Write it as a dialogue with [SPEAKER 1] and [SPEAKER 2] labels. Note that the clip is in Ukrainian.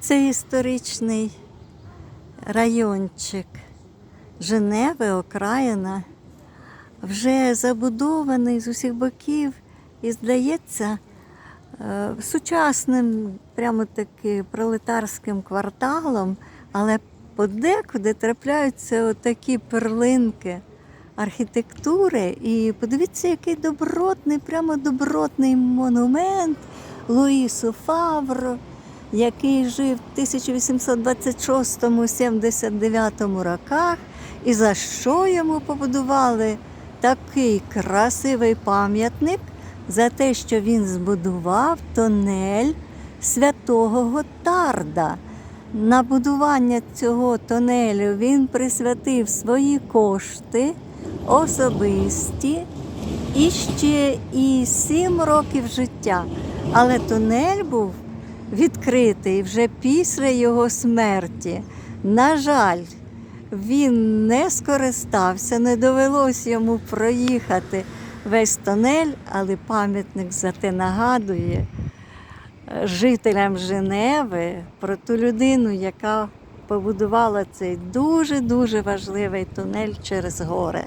[SPEAKER 1] Це історичний райончик Женеви, окраїна, вже забудований з усіх боків і, здається, е, сучасним, прямо таки пролетарським кварталом, але подекуди трапляються отакі перлинки архітектури. І подивіться, який добротний, прямо добротний монумент Луїсу Фавро, який жив в 1826-79 роках, і за що йому побудували такий красивий пам'ятник за те, що він збудував тонель святого Готарда. На будування цього тонелю він присвятив свої кошти особисті і ще і сім років життя. Але тунель був відкритий вже після його смерті. На жаль, він не скористався, не довелось йому проїхати весь тунель, але пам'ятник зате нагадує е, жителям Женеви про ту людину, яка побудувала цей дуже-дуже важливий тунель через гори.